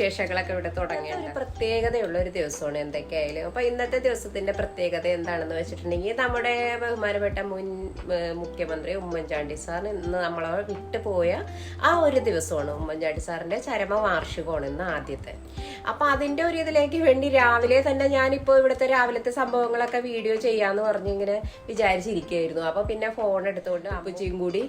വിശേഷങ്ങളൊക്കെ ഇവിടെ തുടങ്ങിയത് ഒരു പ്രത്യേകതയുള്ള ഒരു ദിവസമാണ് എന്തൊക്കെയായാലും. അപ്പൊ ഇന്നത്തെ ദിവസത്തിന്റെ പ്രത്യേകത എന്താണെന്ന് വെച്ചിട്ടുണ്ടെങ്കിൽ നമ്മുടെ ബഹുമാനപ്പെട്ട മുൻ മുഖ്യമന്ത്രി ഉമ്മൻചാണ്ടി സാർ ഇന്ന് നമ്മളെ വിട്ടുപോയ ആ ഒരു ദിവസമാണ് ഉമ്മൻചാണ്ടി സാറിന്റെ ചരമ വാർഷികമാണ് ഇന്ന് ആദ്യത്തെ. അപ്പൊ അതിന്റെ ഒരു ഇതിലേക്ക് വേണ്ടി രാവിലെ തന്നെ ഞാനിപ്പോ ഇവിടുത്തെ രാവിലത്തെ സംഭവങ്ങളൊക്കെ വീഡിയോ ചെയ്യാന്ന് പറഞ്ഞിങ്ങനെ വിചാരിച്ചിരിക്കുകയായിരുന്നു. അപ്പൊ പിന്നെ ഫോൺ എടുത്തുകൊണ്ട് അപ്പുച്ചിയും കൂടി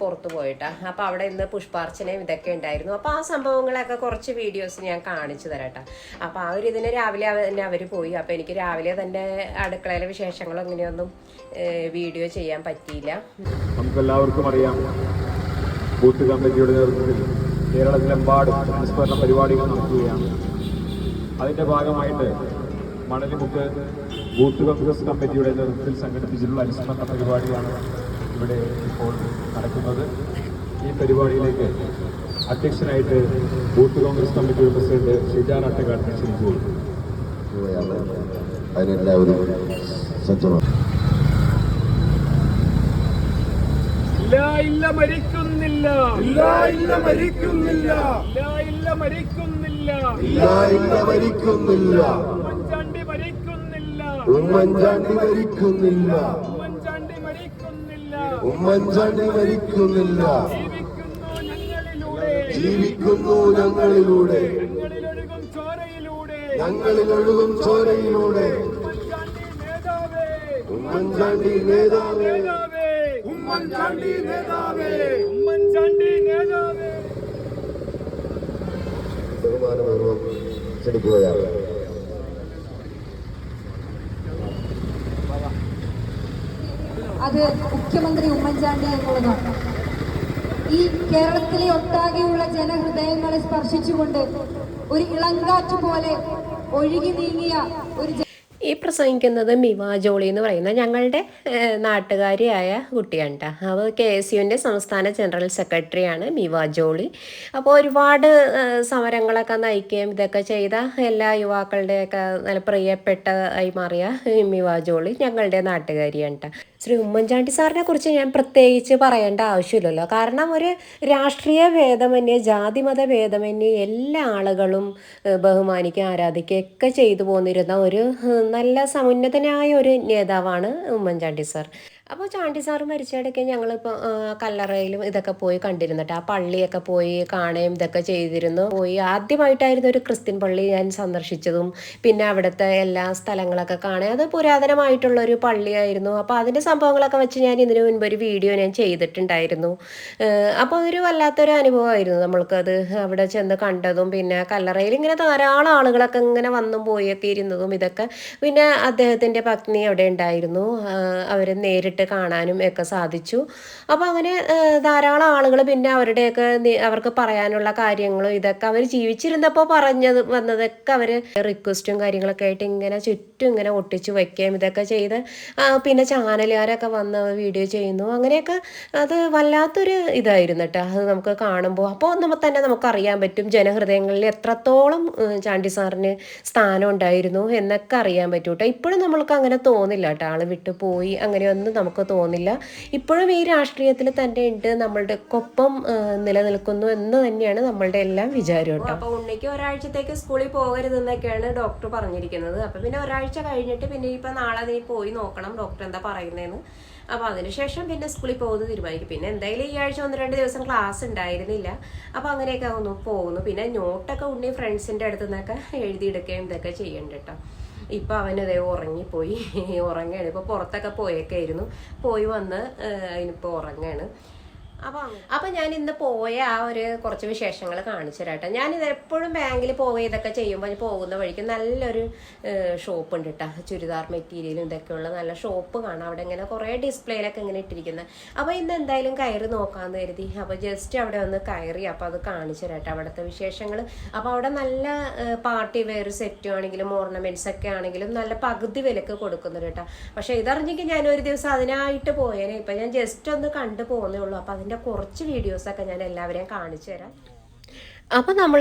പുറത്തു പോയിട്ടാ. അപ്പൊ അവിടെ ഇന്ന് പുഷ്പാർച്ചനയും ഇതൊക്കെ ഉണ്ടായിരുന്നു. അപ്പൊ ആ സംഭവങ്ങളൊക്കെ കുറച്ച് വീഡിയോസ് ഞാൻ കാണിച്ചു തരാട്ടാ. അപ്പൊ ആ ഒരു ഇതിന് രാവിലെ തന്നെ അവർ പോയി. അപ്പൊ എനിക്ക് രാവിലെ തന്നെ അടുക്കളയിലെ വിശേഷങ്ങളോ അങ്ങനെയൊന്നും വീഡിയോ ചെയ്യാൻ പറ്റിയില്ല. നമുക്കെല്ലാവർക്കും അറിയാം. ബൂത്ത് കമ്മിറ്റിയുടെ നേതൃത്വത്തിൽ കേരളത്തിലെമ്പാടും പരിപാടികൾ നടത്തുകയാണ് അതിന്റെ ഭാഗമായിട്ട് മണലിമുക്ക് ബൂത്ത് കോൺഗ്രസ് കമ്മിറ്റിയുടെ നേതൃത്വത്തിൽ സംഘടിപ്പിച്ചിട്ടുള്ള അനുസ്മരണ പരിപാടിയാണ് ഇവിടെ ഇപ്പോൾ നടക്കുന്നത്. ഈ പരിപാടിയിലേക്ക് അധ്യക്ഷനായിട്ട് ബൂത്ത് കോൺഗ്രസ് കമ്മിറ്റിയുടെ പ്രസിഡന്റ് ഷിജാർ അട്ടക്കാട്ടിനെ ക്ഷണിച്ചു അതിനെല്ലാവരും സജ്ജമാണ് ഇല്ല ഇല്ല മരിക്കുന്നില്ല. ഇല്ല ഇല്ല മരിക്കുന്നില്ല. ഇല്ല ഇല്ല മരിക്കുന്നില്ല. ഇല്ല ഇല്ല മരിക്കുന്നില്ല. ഉമ്മൻചാണ്ടി മരിക്കുന്നില്ല. ഉമ്മൻചാണ്ടി മരിക്കുന്നില്ല. ഉമ്മൻചാണ്ടി മരിക്കുന്നില്ല. ഉമ്മൻചാണ്ടി മരിക്കുന്നില്ല. ജീവിക്കുന്നു ഞങ്ങളിലൂടെ. ഞങ്ങളിൽ ഒഴുകും ഞങ്ങളിലൊഴുകും ചോരയിലൂടെ. ഉമ്മൻചാണ്ടി നേതാവേ. ഉമ്മൻചാണ്ടി നേതാവേ. നേതാവേ. ഉമ്മൻചാണ്ടി നേതാവേ. ഉമ്മൻചാണ്ടി നേതാവേ. ബഹുമാനപൂർവം ക്ഷണിക്കുകയാണ് അത് മുഖ്യമന്ത്രി ഉമ്മൻചാണ്ടി എന്നുള്ളതാണ്. ഈ കേരളത്തിലെ ഒട്ടാകെയുള്ള ജനഹൃദയങ്ങളെ സ്പർശിച്ചുകൊണ്ട് ഒരു ഇളങ്കാറ്റ് പോലെ ഒഴുകി നീങ്ങിയ ഒരു ഈ പ്രസംഗിക്കുന്നത് മിവ ജോളി എന്ന് പറയുന്ന ഞങ്ങളുടെ നാട്ടുകാരിയായ കുട്ടിയാണ് കേട്ടോ അത് കെ എസ് യുവിന്റെ സംസ്ഥാന ജനറൽ സെക്രട്ടറിയാണ് മിവ ജോളി അപ്പോൾ ഒരുപാട് സമരങ്ങളൊക്കെ നയിക്കുകയും ഇതൊക്കെ ചെയ്ത എല്ലാ യുവാക്കളുടെയൊക്കെ നല്ല പ്രിയപ്പെട്ട പ്രിയപ്പെട്ടതായി മാറിയ മിവ ജോളി ഞങ്ങളുടെ നാട്ടുകാരിയാണ് കേട്ടോ ശ്രീ ഉമ്മൻചാണ്ടി സാറിനെ കുറിച്ച് ഞാൻ പ്രത്യേകിച്ച് പറയേണ്ട ആവശ്യമില്ലല്ലോ. കാരണം ഒരു രാഷ്ട്രീയ ഭേദമന്യേ ജാതിമത ഭേദമന്യേ എല്ലാ ആളുകളും ബഹുമാനിക്കുക ആരാധിക്കുക ഒക്കെ ചെയ്തു പോന്നിരുന്ന ഒരു നല്ല സമുന്നതനായ ഒരു നേതാവാണ് ഉമ്മൻചാണ്ടി സാർ. അപ്പോൾ ചാണ്ടി സാറ് മരിച്ചിടയ്ക്ക് ഞങ്ങളിപ്പോൾ കല്ലറയിലും ഇതൊക്കെ പോയി കണ്ടിരുന്നിട്ട് ആ പള്ളിയൊക്കെ പോയി കാണുകയും ഇതൊക്കെ ചെയ്തിരുന്നു. പോയി ആദ്യമായിട്ടായിരുന്നു ഒരു ക്രിസ്ത്യൻ പള്ളി ഞാൻ സന്ദർശിച്ചതും പിന്നെ അവിടുത്തെ എല്ലാ സ്ഥലങ്ങളൊക്കെ കാണുക. അത് പുരാതനമായിട്ടുള്ള ഒരു പള്ളിയായിരുന്നു. അപ്പോൾ അതിന്റെ സംഭവങ്ങളൊക്കെ വെച്ച് ഞാൻ ഇതിനു മുൻപ് ഒരു വീഡിയോ ഞാൻ ചെയ്തിട്ടുണ്ടായിരുന്നു. അപ്പോൾ അതൊരു വല്ലാത്തൊരു അനുഭവമായിരുന്നു നമ്മൾക്കത് അവിടെ ചെന്ന് കണ്ടതും പിന്നെ കല്ലറയിൽ ഇങ്ങനെ ധാരാളം ആളുകളൊക്കെ ഇങ്ങനെ വന്നും പോയൊക്കെ ഇരുന്നതും ഇതൊക്കെ. പിന്നെ അദ്ദേഹത്തിന്റെ പത്നി അവിടെ ഉണ്ടായിരുന്നു. അവർ നേരിട്ട് കാണാനും ഒക്കെ സാധിച്ചു. അപ്പോൾ അങ്ങനെ ധാരാളം ആളുകൾ പിന്നെ അവരുടെയൊക്കെ അവർക്ക് പറയാനുള്ള കാര്യങ്ങളും ഇതൊക്കെ അവർ ജീവിച്ചിരുന്നപ്പോൾ പറഞ്ഞത് വന്നതൊക്കെ അവർ റിക്വസ്റ്റും കാര്യങ്ങളൊക്കെ ആയിട്ട് ഇങ്ങനെ ചുറ്റും ഇങ്ങനെ ഒട്ടിച്ച് വയ്ക്കുകയും ഇതൊക്കെ ചെയ്ത് പിന്നെ ചാനലുകാരൊക്കെ വന്ന് വീഡിയോ ചെയ്യുന്നു. അങ്ങനെയൊക്കെ അത് വല്ലാത്തൊരു ഇതായിരുന്നു കേട്ടോ. അത് നമുക്ക് കാണുമ്പോൾ. അപ്പോൾ നമ്മൾ തന്നെ നമുക്കറിയാൻ പറ്റും ജനഹൃദയങ്ങളിൽ എത്രത്തോളം ചാണ്ടി സാറിന് സ്ഥാനം ഉണ്ടായിരുന്നു എന്നൊക്കെ അറിയാൻ പറ്റൂട്ടോ. ഇപ്പോഴും നമ്മൾക്ക് അങ്ങനെ തോന്നില്ല കേട്ടോ. ആൾ വിട്ടു പോയി അങ്ങനെയൊന്നും നമുക്ക് തോന്നില്ല. ഇപ്പോഴും ഈ രാഷ്ട്രീയത്തിൽ തന്നെ ഉണ്ട്. നമ്മളുടെ ഒപ്പം നിലനിൽക്കുന്നു എന്ന് തന്നെയാണ് നമ്മളുടെ എല്ലാം വിചാരം കേട്ടോ. അപ്പൊ ഉണ്ണിക്ക് ഒരാഴ്ചത്തേക്ക് സ്കൂളിൽ പോകരുതെന്നൊക്കെയാണ് ഡോക്ടർ പറഞ്ഞിരിക്കുന്നത്. അപ്പൊ പിന്നെ ഒരാഴ്ച കഴിഞ്ഞിട്ട് പിന്നെ ഇപ്പൊ നാളെ നീ പോയി നോക്കണം. ഡോക്ടർ എന്താ പറയുന്നതെന്ന് അപ്പൊ അതിനുശേഷം പിന്നെ സ്കൂളിൽ പോകുന്നത് തീരുമാനിക്കും. പിന്നെ എന്തായാലും ഈ ആഴ്ച ഒന്ന് രണ്ട് ദിവസം ക്ലാസ് ഉണ്ടായിരുന്നില്ല. അപ്പൊ അങ്ങനെയൊക്കെ ഒന്ന് പോകുന്നു. പിന്നെ നോട്ടൊക്കെ ഉണ്ണി ഫ്രണ്ട്സിന്റെ അടുത്ത് നിന്നൊക്കെ എഴുതിയെടുക്കുകയും ഇതൊക്കെ ചെയ്യണ്ട കേട്ടോ. ഇപ്പൊ അവനതേ ഉറങ്ങിപ്പോയി ഉറങ്ങാണ്. ഇപ്പൊ പുറത്തൊക്കെ പോയൊക്കെ ആയിരുന്നു പോയി വന്ന് ഇനിയിപ്പോ ഉറങ്ങാണ്. അപ്പൊ ഞാൻ ഇന്ന് പോയ ആ ഒരു കുറച്ച് വിശേഷങ്ങൾ കാണിച്ചു തരാട്ടെ ഇത് എപ്പോഴും ബാങ്കിൽ പോവുക ഇതൊക്കെ ചെയ്യുമ്പോൾ പോകുന്ന വഴിക്ക് നല്ലൊരു ഷോപ്പ് ഉണ്ട് കേട്ടോ ചുരിദാർ മെറ്റീരിയലും ഇതൊക്കെയുള്ള നല്ല ഷോപ്പ് കാണാം. അവിടെ ഇങ്ങനെ കുറേ ഡിസ്പ്ലേയിലൊക്കെ ഇങ്ങനെ ഇട്ടിരിക്കുന്നത് അപ്പോൾ ഇന്ന് എന്തായാലും കയറി നോക്കാമെന്ന് കരുതി. അപ്പോൾ ജസ്റ്റ് അവിടെ ഒന്ന് കയറി അപ്പോൾ അത് കാണിച്ചു തരാട്ടെ അവിടുത്തെ വിശേഷങ്ങൾ. അപ്പോൾ അവിടെ നല്ല പാർട്ടി വെയർ സെറ്റും ആണെങ്കിലും ഓർണമെന്റ്സ് ഒക്കെ ആണെങ്കിലും നല്ല പകുതി വിലക്ക് കൊടുക്കുന്നുണ്ട് കേട്ടോ പക്ഷേ ഇതറിഞ്ഞെങ്കിൽ ഞാൻ ഒരു ദിവസം അതിനായിട്ട് പോയേനെ. ഇപ്പം ഞാൻ ജസ്റ്റ് ഒന്ന് കണ്ടു പോകുന്നേ ഉള്ളൂ. അപ്പോൾ കുറച്ച് വീഡിയോസൊക്കെ ഞാൻ എല്ലാവരെയും കാണിച്ചു തരാം അപ്പോൾ നമ്മൾ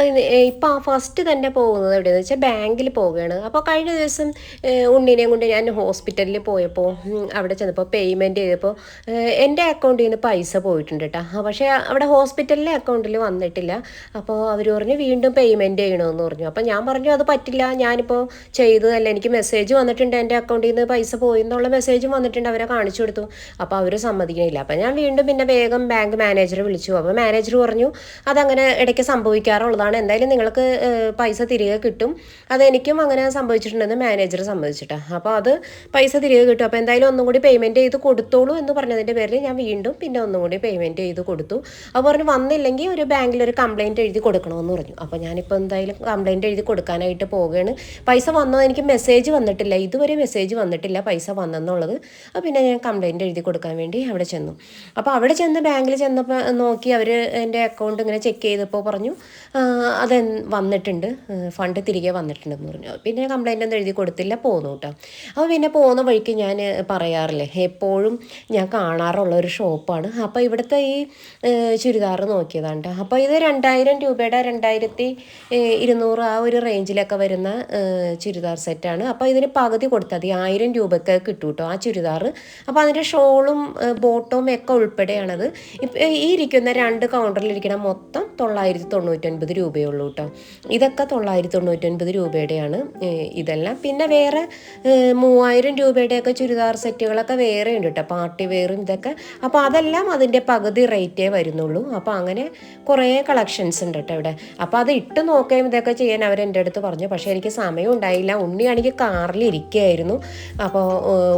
ഇപ്പോൾ ഫസ്റ്റ് തന്നെ പോകുന്നത് എവിടെയെന്ന് വെച്ചാൽ ബാങ്കിൽ പോവുകയാണ്. അപ്പോൾ കഴിഞ്ഞ ദിവസം ഉണ്ണിനെയും കൊണ്ട് ഞാൻ ഹോസ്പിറ്റലിൽ പോയപ്പോൾ അവിടെ ചെന്നപ്പോൾ പേയ്മെന്റ് ചെയ്തപ്പോൾ എന്റെ അക്കൗണ്ടിൽ നിന്ന് പൈസ പോയിട്ടുണ്ട് കേട്ടോ പക്ഷേ അവിടെ ഹോസ്പിറ്റലിലെ അക്കൗണ്ടിൽ വന്നിട്ടില്ല. അപ്പോൾ അവർ പറഞ്ഞു വീണ്ടും പേയ്മെന്റ് ചെയ്യണമെന്ന് പറഞ്ഞു. അപ്പോൾ ഞാൻ പറഞ്ഞു അത് പറ്റില്ല. ഞാനിപ്പോൾ ചെയ്തതല്ല. എനിക്ക് മെസ്സേജ് വന്നിട്ടുണ്ട് എന്റെ അക്കൗണ്ടിൽ നിന്ന് പൈസ പോയി എന്നുള്ള മെസ്സേജ് വന്നിട്ടുണ്ട്. അവരെ കാണിച്ചു കൊടുത്തു. അപ്പോൾ അവർ സമ്മതിക്കണില്ല. അപ്പോൾ ഞാൻ വീണ്ടും പിന്നെ വേഗം ബാങ്ക് മാനേജറെ വിളിച്ചു. അപ്പോൾ മാനേജർ പറഞ്ഞു അതങ്ങനെ ഇടയ്ക്ക് സംഭവിക്കാറുള്ളതാണ് എന്തായാലും നിങ്ങൾക്ക് പൈസ തിരികെ കിട്ടും. അതെനിക്കും അങ്ങനെ സംഭവിച്ചിട്ടുണ്ടെന്ന് മാനേജർ സംബന്ധിച്ചിട്ടാണ് അപ്പോൾ അത് പൈസ തിരികെ കിട്ടും. അപ്പോൾ എന്തായാലും ഒന്നും കൂടി പേയ്മെന്റ് ചെയ്ത് കൊടുത്തോളൂ എന്ന് പറഞ്ഞതിന്റെ പേരിൽ ഞാൻ വീണ്ടും പിന്നെ ഒന്നും കൂടി പേയ്മെന്റ് ചെയ്ത് കൊടുത്തു. അപ്പോൾ പറഞ്ഞു വന്നില്ലെങ്കിൽ ഒരു ബാങ്കിൽ ഒരു കംപ്ലയിന്റ് എഴുതി കൊടുക്കണമെന്ന് പറഞ്ഞു. അപ്പോൾ ഞാനിപ്പോൾ എന്തായാലും കംപ്ലയിന്റ് എഴുതി കൊടുക്കാനായിട്ട് പോവുകയാണ്. പൈസ വന്നോ എനിക്ക് മെസ്സേജ് വന്നിട്ടില്ല. ഇതുവരെ മെസ്സേജ് വന്നിട്ടില്ല പൈസ വന്നെന്നുള്ളത്. അപ്പോൾ പിന്നെ ഞാൻ കംപ്ലയിന്റ് എഴുതി കൊടുക്കാൻ വേണ്ടി അവിടെ ചെന്നു. അപ്പോൾ അവിടെ ചെന്ന് ബാങ്കിൽ ചെന്നപ്പോൾ നോക്കി അവർ എന്റെ അക്കൗണ്ട് ഇങ്ങനെ ചെക്ക് ചെയ്തപ്പോൾ പറഞ്ഞു "ആ, അത് വന്നിട്ടുണ്ട്. ഫണ്ട് തിരികെ വന്നിട്ടുണ്ടെന്ന് പറഞ്ഞു. പിന്നെ കംപ്ലയിന്റ് ഒന്നും എഴുതി കൊടുത്തില്ല പോന്നു കേട്ടോ. അപ്പോൾ പിന്നെ പോകുന്ന വഴിക്ക് ഞാൻ പറയാറില്ലേ എപ്പോഴും ഞാൻ കാണാറുള്ള ഒരു ഷോപ്പാണ്. അപ്പോൾ ഇവിടുത്തെ ഈ ചുരിദാർ നോക്കിയതാണ് കേട്ടോ അപ്പോൾ ഇത് രണ്ടായിരം രൂപയുടെ രണ്ടായിരത്തി ഇരുന്നൂറ് ആ ഒരു റേഞ്ചിലൊക്കെ വരുന്ന ചുരിദാർ സെറ്റാണ് അപ്പോൾ ഇതിന് പകുതി കൊടുത്താൽ മതി. ആയിരം രൂപയ്ക്ക് കിട്ടും കേട്ടോ ആ ചുരിദാർ അപ്പോൾ അതിന്റെ ഷോളും ബോട്ടവും ഒക്കെ ഉൾപ്പെടെയാണത്. ഇപ്പം ഈ ഇരിക്കുന്ന രണ്ട് കൗണ്ടറിലിരിക്കുന്ന മൊത്തം തൊള്ളായിരത്തി തൊണ്ണൂറ്റൊൻപത് രൂപയുള്ളൂ കേട്ടോ. ഇതൊക്കെ തൊള്ളായിരത്തി തൊണ്ണൂറ്റൊൻപത് രൂപയുടെയാണ് ഇതെല്ലാം. പിന്നെ വേറെ മൂവായിരം രൂപയുടെയൊക്കെ ചുരിദാർ സെറ്റുകളൊക്കെ വേറെ ഉണ്ട് കേട്ടോ. പാർട്ടി വെയറും ഇതൊക്കെ. അപ്പോൾ അതെല്ലാം അതിന്റെ പകുതി റേറ്റേ വരുന്നുള്ളൂ. അപ്പോൾ അങ്ങനെ കുറേ കളക്ഷൻസ് ഉണ്ട് കേട്ടോ ഇവിടെ. അപ്പോൾ അത് ഇട്ട് നോക്കുകയും ഇതൊക്കെ ചെയ്യാൻ അവർ എന്റെ അടുത്ത് പറഞ്ഞു. പക്ഷേ എനിക്ക് സമയം ഉണ്ടായില്ല. ഉണ്ണിയാണെങ്കിൽ കാറിൽ ഇരിക്കുകയായിരുന്നു. അപ്പോൾ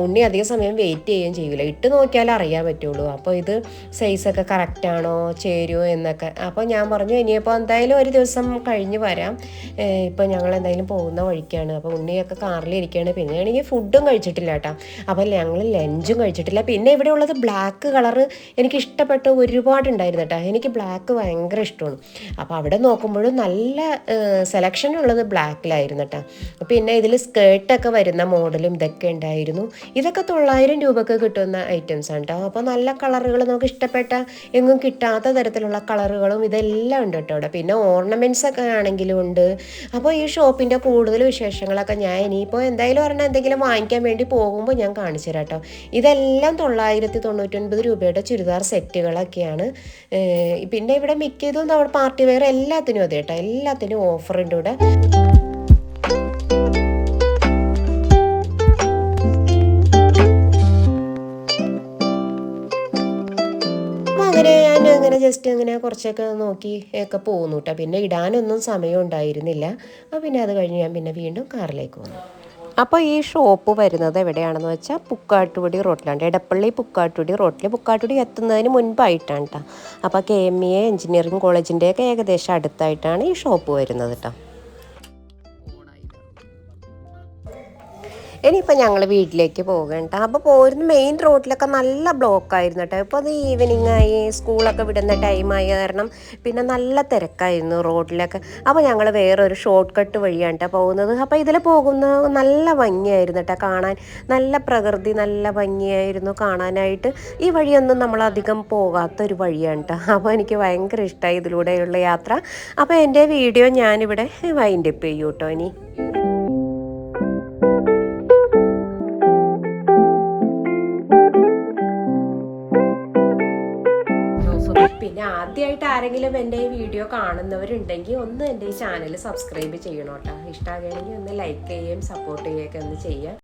ഉണ്ണി അധിക സമയം വെയിറ്റ് ചെയ്യുകയും ചെയ്യില്ല ഇട്ട് നോക്കിയാൽ അറിയാൻ പറ്റുള്ളൂ. അപ്പോൾ ഇത് സൈസൊക്കെ കറക്റ്റാണോ ചേരുമോ എന്നൊക്കെ. അപ്പോൾ ഞാൻ പറഞ്ഞു ഇനിയിപ്പോൾ എന്തായാലും ഒരു ദിവസം കഴിഞ്ഞ് വരാം. ഇപ്പോൾ ഞങ്ങൾ എന്തായാലും പോകുന്ന വഴിക്കാണ്. അപ്പോൾ ഉണ്ണിയൊക്കെ കാറിലിരിക്കുകയാണ് പിന്നെ ആണെങ്കിൽ ഫുഡും കഴിച്ചിട്ടില്ല കേട്ടോ. അപ്പോൾ ഞങ്ങൾ ലഞ്ചും കഴിച്ചിട്ടില്ല. പിന്നെ ഇവിടെ ഉള്ളത് ബ്ലാക്ക് കളറ് എനിക്ക് ഇഷ്ടപ്പെട്ട ഒരുപാടുണ്ടായിരുന്നു കേട്ടോ. എനിക്ക് ബ്ലാക്ക് ഭയങ്കര ഇഷ്ടമാണ്. അപ്പോൾ അവിടെ നോക്കുമ്പോഴും നല്ല സെലക്ഷൻ ഉള്ളത് ബ്ലാക്കിലായിരുന്നു കേട്ടോ. പിന്നെ ഇതിൽ സ്കേർട്ടൊക്കെ വരുന്ന മോഡലും ഇതൊക്കെ ഉണ്ടായിരുന്നു. ഇതൊക്കെ തൊള്ളായിരം രൂപക്ക് കിട്ടുന്ന ഐറ്റംസ് ആണ് കേട്ടോ. അപ്പോൾ നല്ല കളറുകൾ നമുക്ക് ഇഷ്ടപ്പെട്ട എങ്ങും കിട്ടാത്ത തരത്തിലുള്ള കളറുകളും ഇതെല്ലാം ഉണ്ട് കേട്ടോ അവിടെ പിന്നെ ഓർണമെന്റ്സ് ഒക്കെ ആണെങ്കിലും ഉണ്ട്. അപ്പോൾ ഈ ഷോപ്പിന്റെ കൂടുതൽ വിശേഷങ്ങളൊക്കെ ഞാൻ ഇനിയിപ്പോൾ എന്തായാലും ഒരെണ്ണം എന്തെങ്കിലും വാങ്ങിക്കാൻ വേണ്ടി പോകുമ്പോൾ ഞാൻ കാണിച്ചു തരാം കേട്ടോ ഇതെല്ലാം തൊള്ളായിരത്തി തൊണ്ണൂറ്റൊൻപത് രൂപയുടെ ചുരിദാർ സെറ്റുകളൊക്കെയാണ്. പിന്നെ ഇവിടെ മിക്കതും നമ്മുടെ പാർട്ടി വെയർ എല്ലാത്തിനും അതെ കേട്ടോ എല്ലാത്തിനും ഓഫറുണ്ട് ഇവിടെ. ഞാൻ അങ്ങനെ ജസ്റ്റ് അങ്ങനെ കുറച്ചൊക്കെ നോക്കി ഒക്കെ പോകുന്നു കേട്ടോ പിന്നെ ഇടാനൊന്നും സമയം ഉണ്ടായിരുന്നില്ല. അപ്പോൾ പിന്നെ അത് കഴിഞ്ഞ് ഞാൻ പിന്നെ വീണ്ടും കാറിലേക്ക് വന്നു. അപ്പോൾ ഈ ഷോപ്പ് വരുന്നത് എവിടെയാണെന്ന് വെച്ചാൽ പുക്കാട്ടുപടി റോട്ടിലാണ്. എടപ്പള്ളി പുക്കാട്ടുപടി റോട്ടിൽ പുക്കാട്ടുപടി എത്തുന്നതിന് മുൻപായിട്ടാണ് കേട്ടോ അപ്പോൾ കെ എം ഇ എഞ്ചിനീയറിംഗ് കോളേജിന്റെയൊക്കെ ഏകദേശം അടുത്തായിട്ടാണ് ഈ ഷോപ്പ് വരുന്നത് കേട്ടോ ഇനിയിപ്പോൾ ഞങ്ങൾ വീട്ടിലേക്ക് പോകണ്ട അപ്പോൾ പോരുന്ന മെയിൻ റോഡിലൊക്കെ നല്ല ബ്ലോക്ക് ആയിരുന്നു കേട്ടോ ഇപ്പോൾ അത് ഈവനിങ് ആയി സ്കൂളൊക്കെ വിടുന്ന ടൈമായ കാരണം പിന്നെ നല്ല തിരക്കായിരുന്നു റോഡിലൊക്കെ അപ്പോൾ ഞങ്ങൾ വേറൊരു ഷോർട്ട് കട്ട് വഴിയാണ് കേട്ടോ പോകുന്നത്. അപ്പോൾ ഇതിൽ പോകുന്ന നല്ല ഭംഗിയായിരുന്നു കേട്ടോ കാണാൻ. നല്ല പ്രകൃതി നല്ല ഭംഗിയായിരുന്നു കാണാനായിട്ട്. ഈ വഴിയൊന്നും നമ്മൾ അധികം പോകാത്തൊരു വഴിയാണ് കേട്ടോ അപ്പോൾ എനിക്ക് ഭയങ്കര ഇഷ്ടമായി ഇതിലൂടെയുള്ള യാത്ര. അപ്പോൾ എന്റെ വീഡിയോ ഞാനിവിടെ വൈൻഡപ്പ് ചെയ്യൂ കേട്ടോ ഇനി. ആരെങ്കിലും എന്റെ ഈ വീഡിയോ കാണുന്നവരുണ്ടെങ്കിൽ ഒന്ന് എന്റെ ഈ ചാനൽ സബ്സ്ക്രൈബ് ചെയ്യണം കേട്ടോ. ഇഷ്ടമാകുകയാണെങ്കിൽ ഒന്ന് ലൈക്ക് ചെയ്യുകയും സപ്പോർട്ട് ചെയ്യുകയൊക്കെ ഒന്ന് ചെയ്യുക.